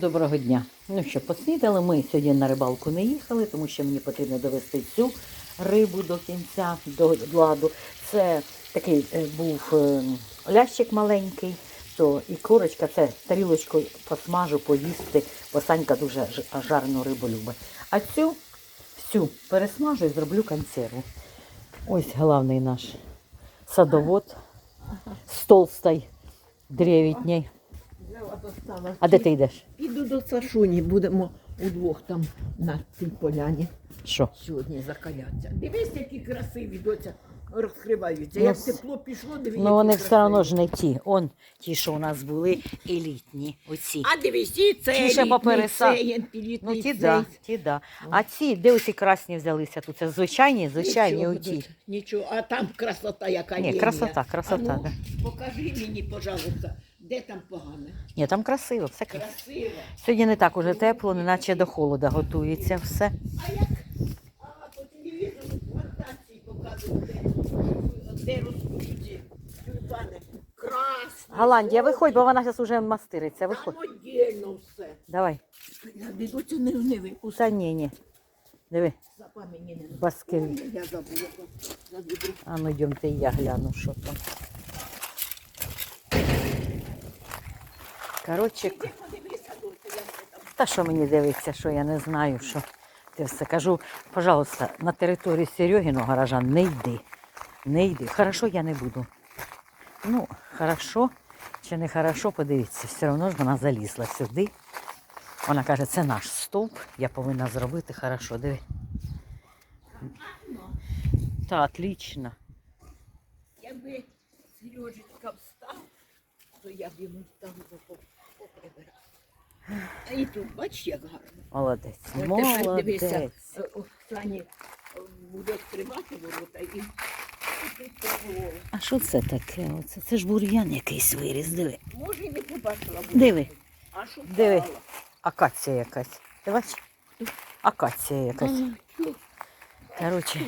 Доброго дня. Ну що, поснідали. Ми сьогодні на рибалку не їхали, тому що мені потрібно довести цю рибу до кінця, до ладу. Це такий е, був е, лящик маленький, то і курочка, це тарілочкою посмажу, поїсти, бо Санька дуже ж- жарену рибу любить. А цю всю пересмажу і зроблю консерву. Ось головний наш садовод з толстой древітней. А де ти йдеш? Піду до Сашуні, будемо удвох там на цій поляні Що? сьогодні закаляться. Дивись, які красиві доця розкриваються. Ну, Як тепло пішло, дивись. Ну вони все одно ж не ті. Он ті, що у нас були елітні. Оці. А дивись, і це Ті ще попереса- Ну ті да, ті да. А ці, де оці красні взялися тут? Це звичайні, звичайні Нічого, оті. доця, Нічого, а там красота яка Ні, є. красота, красота, А ну, покажи мені, пожалуйста, де там погане. Ні, там красиво, все красиво. Красиво. Сьогодні не так уже тепло, неначе до холода готується все. А як а, по телевізору плантації показують, де, де ці тюльпани. Красні. Голландія, виходь, бо вона зараз уже мастириться. Там отдельно все. Давай. Я дідуся не, не випустив. Та ні, ні. Диви, Запа мені не баскеві. Ой, Я забула. А ну йдемте, я гляну, що там. Коротше. Та що мені дивиться, що я не знаю, що ти все кажу. Пожалуйста, на територію Серегіного гаража не йди. Не йди. Хорошо, я не буду. Ну, хорошо чи не хорошо, подивіться, все одно ж вона залізла сюди. Вона каже, це наш стовп, я повинна зробити хорошо. Диви. Та, отлично. Якби Сережечка встав, то я б йому там поп- поприбирав. А і тут, бач, як гарно. Молодець. Тепер дивися, Молодець. е, Оксані е, буде відкривати ворота і. А що це таке? Оце? Це ж бур'ян якийсь виріс. Диви. Може, і не побачила. Диви. А що Диви. Акація якась. Ти бачиш? Акація якась. Хороший.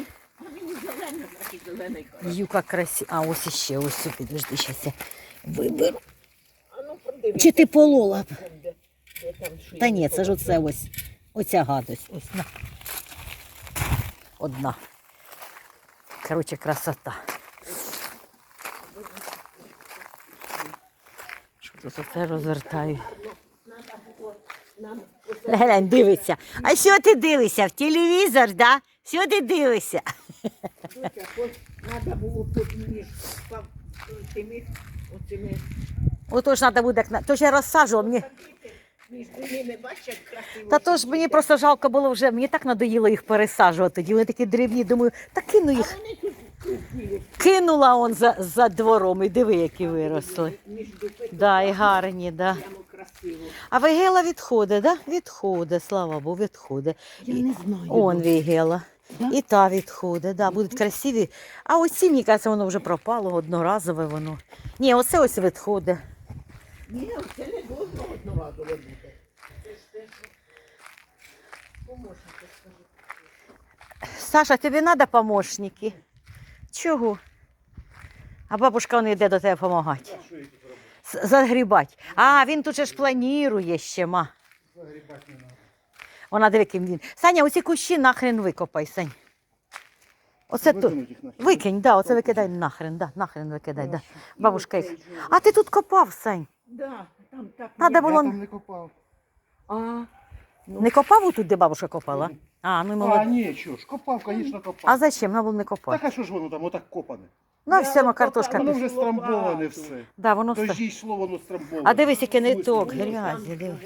юка красива. А ось іще, ось підожди, зараз я виберу. Чи ти полола? Що Та ні, це ж оце ось. Оця гадость. Ось на. Одна. Коротше, красота. Що тут оце розвертаю? Глянь, дивиться. А що ти дивишся? В телевізор, да? Що ти дивишся? Треба було тут між тими оцими Ото ж треба буде, то ж я розсаджувала мені. між ними, бачиш, як красиво. Та то ж мені просто жалко було вже, мені так надоїло їх пересаджувати. Вони такі дрібні, думаю, та кину їх. Кинула он за, за двором і диви, які виросли. між дупи. Да, і гарні, да. Прямо красиво. А Вигела відходить, да? Відходить, слава Богу, відходить. Я не знаю. Он Вигела. Да? І та відходить, да, будуть красиві. А оці, мені кажеться, воно вже пропало, одноразове воно. Ні, оце ось відходить. Ні, це не должно одноразово бути. Це ж те, помощники скажуть. Саша, тобі треба помощники? Чого? А бабушка не йде до тебе допомагати. Загрібати. А, він тут же ж планує ще, ма. Загрібати не треба. Вона диви, ким він. Саня, оці кущі нахрен викопай, Сань. Оце тут. Викинь, да, оце викидай нахрен, да, нахрен викидай, да. Бабушка їх. А ти тут копав, Сань. Да, там так. Надо є. було- Я там не копав. А, Не копав тут, де бабуся копала? А, ну А, молодець. ні, що ж, копав, звісно, копав. А зачем? Нам було не Так копати. а що ж воно там отак копане? Ну, все одно картошка. Воно пішла. вже страмбоване все. Да, воно все. Дожді йшло, воно страмбоване. А дивись, який не ток, Смисл? грязі, диви.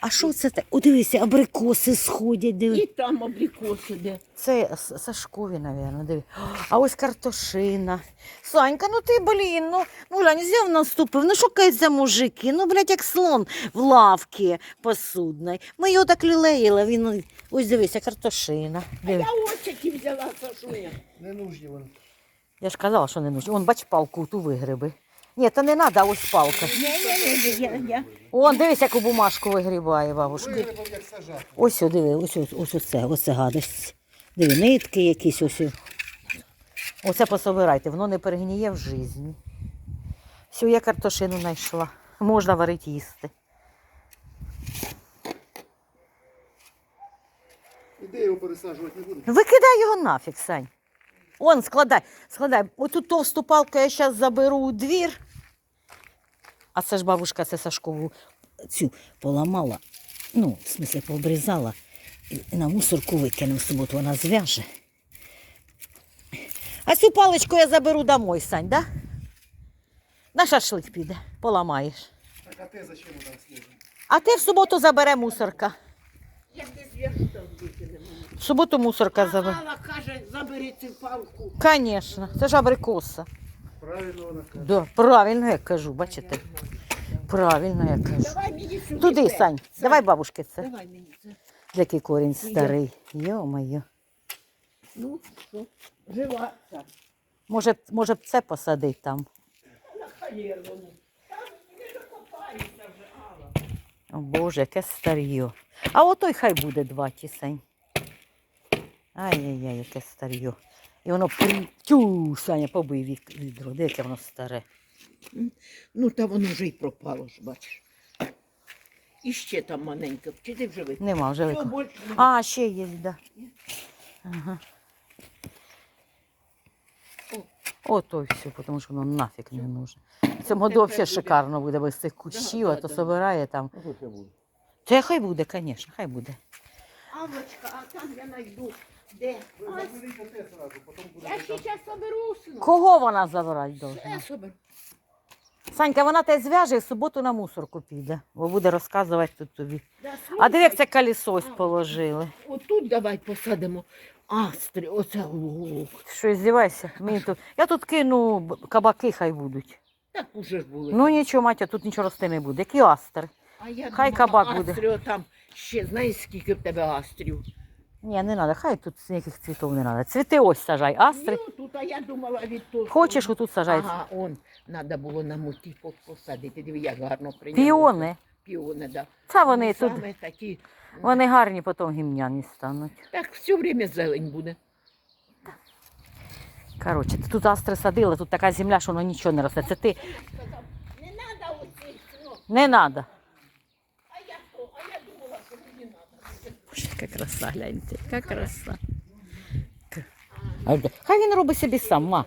А що це таке? О, дивися, абрикоси сходять, диви. І там абрикоси де. Це С- Сашкові, мабуть, диви. А ось картошина. Санька, ну ти, блін, ну, ну глянь, взяв наступив, ну шукаються мужики, ну, блядь, як слон в лавці посудної. Ми його так лілеїли, він, ось дивися, картошина. А Диви. я ось які взяла Сашуня. Не нужні вони. Я ж казала, що не нужно. Вон, бач, палку ту вигриби. Ні, то не треба, а ось палка. Ні-ні-ні, я, я. О, дивись, яку бумажку вигрібає бабушка. Ось, о, диви, ось ось, ось це, ось це гадость. Диви, нитки якісь ось. Оце пособирайте, воно не перегніє в житті. Всю, я картошину знайшла. Можна варити їсти. Іди його пересаджувати не буду. Викидай його нафіг, Сань. Он, складай, складай. Оту товсту палку я зараз заберу у двір. А це ж бабушка це Сашкову цю поламала. Ну, в смысле, пообрізала. І на мусорку викину в суботу, вона зв'яже. А цю паличку я заберу домой, Сань, да? На шашлик піде, поламаєш. Так, а ти зачем там снежно? А ти в суботу забере мусорка. Я не зв'яжу там викинемо. В суботу мусорка забере. Мала каже, забери цю палку. Звісно, це ж абрикоса. Правильно вона каже. Да, правильно я кажу, бачите? Правильно я кажу. Давай мені сюди. Туди, це. Сань, давай бабушки це. Давай мені це. Який корінь старий. Йо-моє. Ну, що? Жива ця. Може, б- може б це посадити там. На халєрвому. Там не докопаєшся вже, Алла. О Боже, яке старьо. А отой хай буде два тісень. Ай-яй-яй, яке старьо. І воно. Тю, Саня, побий від- відро. Де яке воно старе. Ну, та воно вже й пропало ж, бачиш. І ще там маленьке. Чи ти вже викинув? Нема вже Все, виконано. більше нема. А, ще є, да. Ага. О, то й все, тому що воно нафіг не нужно. Це году тепер взагалі буде. шикарно буде без цих кущів, Да, а то да. собирає там. Буду. Це хай буде, звісно, хай буде. Аллочка, а там я знайду. Де? Ось. заберіть оте сразу, потім буде Я там. зараз соберу, сину. Кого вона забирати должна? Я соберу. Санька, вона те зв'яже і в суботу на мусорку піде, бо буде розказувати тут тобі. Да, А диви, як це слухай, колесо ось положили. Отут давай посадимо астри, оце лук. Що, здівайся? Мені тут... Я тут кину б- кабаки, хай будуть. Так уже ж були. Ну нічого, матя, тут нічого рости не буде. Які астри? а я хай думала, кабак буде. Астрі, там ще, знаєш, скільки в тебе астрів? Ні, не треба, хай тут ніяких цвітів не треба. Цвіти ось сажай, астри. Ну, тут, а я думала від того. Хочеш, отут сажай. Ага, он, треба було на муті посадити. Диви, як гарно прийнялося. Піони. Піони, да. Це вони тут, Саме такі. вони гарні потім гімняні стануть. Так все время зелень буде. Коротше, ти тут астри садила, тут така земля, що воно нічого не росте. Це ти Не треба оцих, ну, не треба. а я то, а я думала, що мені треба. Боже, яка краса, гляньте, яка краса. Хай він робить собі сам, ма.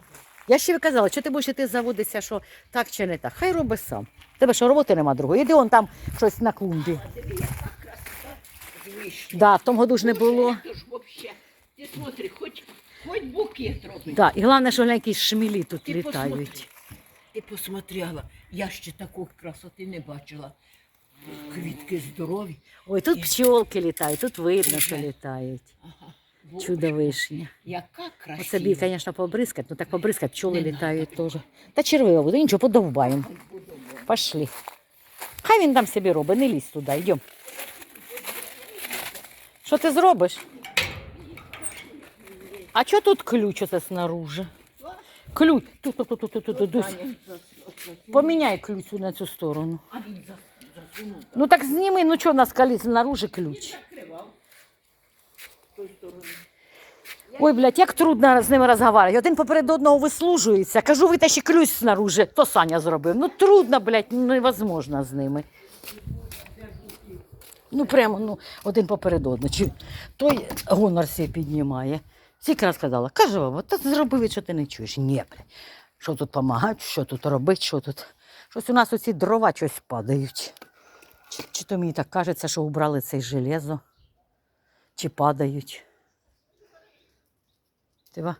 Я ще казала, що ти будеш іти заводитися, що так чи не так. Хай робить сам. Тебе що роботи нема другої. Іди он там щось на клумбі. Да, в тому году ж не було. Вообще, ти смотри, хоч, хоч букет робить. Да, і головне, що якісь шмілі тут Ти літають. Ти посмотрела, я ще такої красоти не бачила. Квітки здорові. Ой, тут пчолки літають, тут видно, що літають. Ага. Чудо вишня. Яка красива. Оце бій, звісно, побризкать, ну так побризкать, пчоли літають теж. Та червива буде, нічого, подовбаємо. Пошли. Хай він там собі робить, не лізь туди, йдемо. Що ти зробиш? А що тут ключ оце снаружи? Ключ. Тут, тут, тут, тут, тут, тут, Поміняй ключ на цю сторону. А він Ну так зніми, ну що нас калі снаружи ключ. Ой, блядь, як трудно з ними розмовляти. Один поперед одного вислужується. Кажу, витащи ключ снаружи. То Саня зробив. Ну трудно, блядь, ну, невозможно з ними. Ну прямо, ну, один поперед одного. Чи той гонор сі піднімає. Скільки раз казала, каже, баба, та зроби від, що ти не чуєш. Ні, блядь. Що тут допомагати, що тут робити, що тут. Щось у нас оці дрова щось падають. Чи, чи то мені так кажеться, що убрали це железо, чи падають. Ти ва?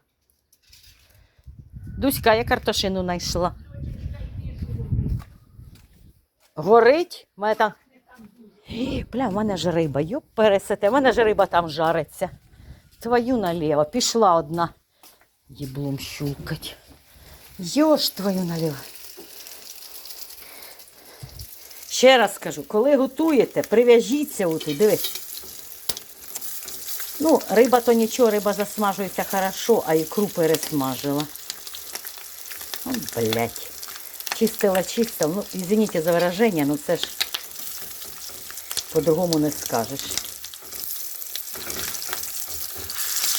Дуська, я картошину знайшла. Горить? Мене там. Бля, в мене ж риба, йоп, пересете, в мене ж риба там жариться. Твою наліво, пішла одна. Їблом щукать. Йош твою наліво. Ще раз скажу, коли готуєте, прив'яжіться отут, дивись. Ну, риба то нічого, риба засмажується хорошо, а ікру пересмажила. О, блядь. Чистила, чистила. Ну, извините за выражение, ну це ж по-другому не скажеш.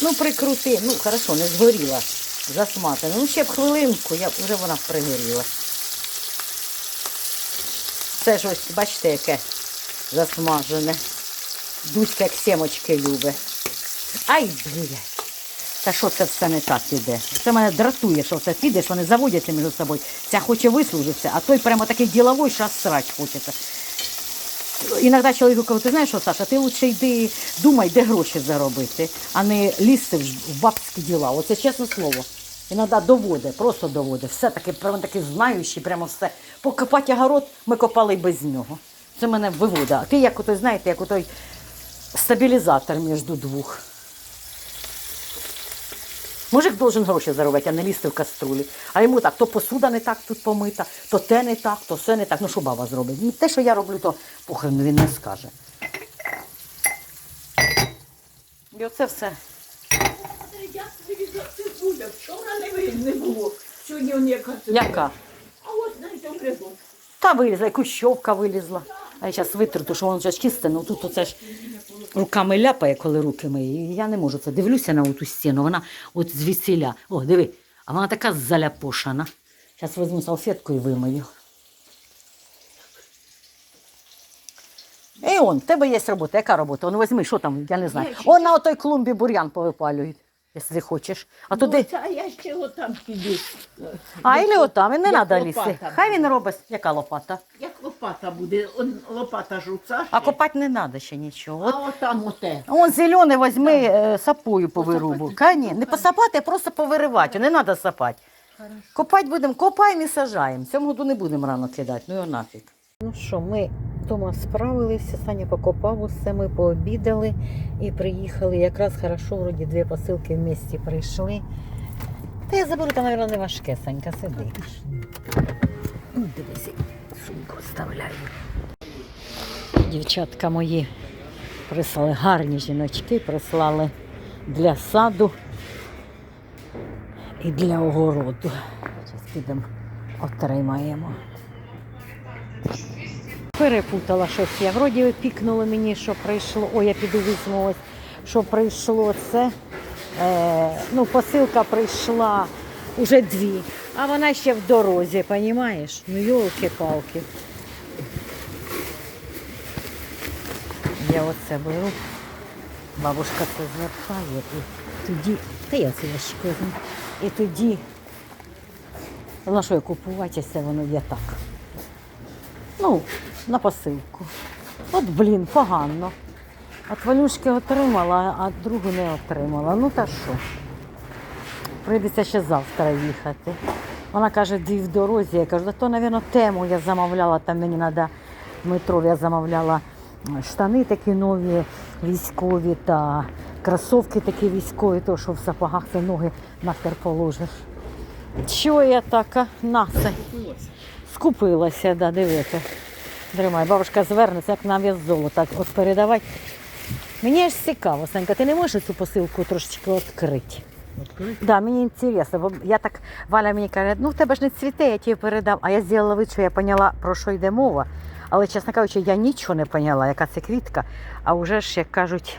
Ну, прикрути, ну, хорошо, не згоріла. Засматана. Ну, ще б хвилинку, я, вже вона пригоріла. Це ж ось, бачите, яке засмажене. Дуська як семочки любить. Ай, блядь. Та що це все не так іде? Це мене дратує, що все підеш, вони заводяться між собою. Ця хоче вислужитися, а той прямо такий діловий, що срач хочеться. Іноді чоловіку кажу, ти знаєш що, Саша, ти лучше йди, думай, де гроші заробити, а не лізти в бабські діла. Оце чесне слово. Іноді доводить, просто доводить. Все таки, прямо такий знаючий, прямо все. Покопати огород ми копали без нього. Це мене виводить. А ти як отой, знаєте, як отой стабілізатор між двох. Мужик должен гроші заробити, а не лізти в каструлі. А йому так, то посуда не так тут помита, то те не так, то все не так. Ну що баба зробить? Те, що я роблю, то похрен він не скаже. І оце все. Я свіжа цибуля, вчора не видно не було. Сьогодні он яка цибуля. Яка? А от знаєте, влізло. Та вилізла, і кущовка вилізла. А я зараз витру, тому що воно ж чисте, ну тут оце ж руками ляпає, коли руки мої. Я не можу це. Дивлюся на ту стіну, вона от звідсіля. О, диви, а вона така заляпошана. Зараз візьму салфетку і вимию. Ей, он, в тебе є робота. Яка робота? Он візьми, що там, я не знаю. Он на отой клумбі бур'ян повипалюють, якщо хочеш. А туди. Ну, а я ще отам піду. А, ілі отам, і не Як треба лізти. лопата Хай він робить, яка лопата. Як лопата буде, он, лопата жуца. А копати не треба ще нічого. От, А отам оте. он зелений візьми е, сапою повирубу. Ка ні, не посапати, а просто повиривати. Не треба сапати. Копати будемо, копаємо і сажаємо. Цьому году не будемо рано кидати, ну його нафіг. Ну що, ми вдома справилися, Саня покопав усе, ми пообідали і приїхали. Якраз хорошо, вроді дві посилки в місті прийшли. Та я заберу, там, мабуть, не важке, Санька, сиди. Ну, Дивись, сумку вставляю. Дівчатка мої прислали гарні жіночки, прислали для саду і для огороду. Зараз підемо отримаємо. Перепутала щось. Я вроді пікнуло мені, що прийшло. Ой, я піду візьму що прийшло це. Е, ну, посилка прийшла уже дві, а вона ще в дорозі, розумієш? Ну, йолки-палки. Я оце беру. Бабушка це звертає і тоді. Та я це ящик. І тоді. На що я купувати, все воно є так. Ну, на посилку. От, блін, погано. От валюшки отримала, а другу не отримала. Ну та що? Прийдеться ще завтра їхати. Вона каже, дві в дорозі. Я кажу, да то, мабуть, тему я замовляла, там мені треба Дмитрові я замовляла штани такі нові, військові та кросовки такі військові, то що в сапогах це ноги нахер положиш. Чого я така? На це. Скупилася, да, дивіться. Тримай, бабушка звернеться, як на вес золота. От передавати. Мені ж цікаво, Санька, ти не можеш цю посилку трошечки відкрити? Открыть? Да, мені цікаво, бо я так, Валя мені каже, ну в тебе ж не цвіте, я тобі передам. А я зробила вид, що я поняла, про що йде мова. Але, чесно кажучи, я нічого не поняла, яка це квітка. А вже ж, як кажуть,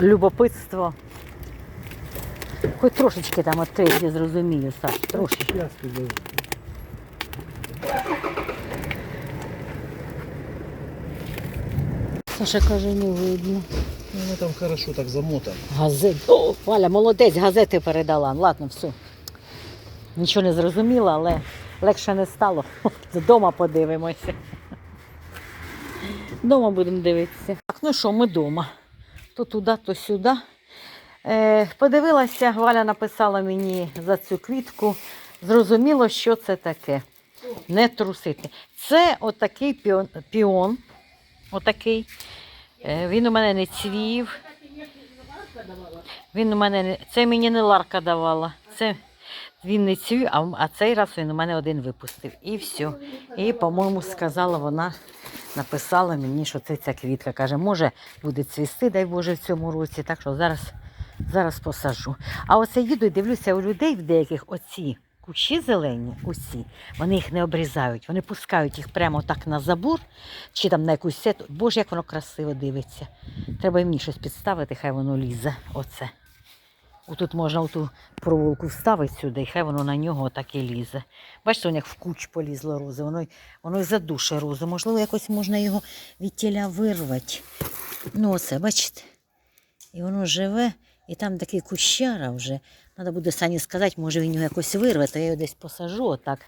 любопитство. Хоч трошечки там відкрити, я зрозумію, Саш, трошечки. Саша каже, не видно. Ну, там хорошо так замотано. Газет. О, Валя, молодець, газети передала. Ладно, все. Нічого не зрозуміла, але легше не стало. Вдома подивимося. Дома будемо дивитися. Так, ну що, ми вдома. То туди, то сюди. Е, подивилася, Валя написала мені за цю квітку. Зрозуміло, що це таке. Не трусити. Це отакий піон. піон отакий. Е, він у мене не цвів. Він у мене не... Це мені не Ларка давала. Це він не цвів, а, а цей раз він у мене один випустив. І все. І, по-моєму, сказала вона, написала мені, що це ця квітка. Каже, може буде цвісти, дай Боже, в цьому році. Так що зараз, зараз посажу. А оце їду і дивлюся у людей в деяких оці. Кущі зелені, усі, вони їх не обрізають, вони пускають їх прямо так на забор чи там на якусь сету. Боже, як воно красиво дивиться. Треба мені щось підставити, хай воно лізе. Оце. Тут можна ту проволоку вставити сюди, і хай воно на нього так і лізе. Бачите, воно як в куч полізло рози, воно, воно й задуше розу. Можливо, якось можна його від тіля вирвати. Ну, оце, бачите? І воно живе, і там такий кущара вже. Треба буде Сані сказати, може він його якось вирве, то я його десь посажу отак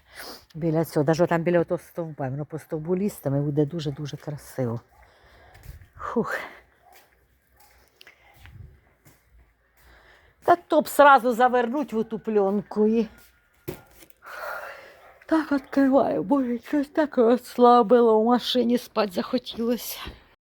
біля цього. Навіть там біля того стовба. Воно по стовбу лістами буде дуже-дуже красиво. Фух. Та то б сразу завернуть в ту пленку і. Так відкриваю, боже, щось таке ослабило в машині спать захотілося.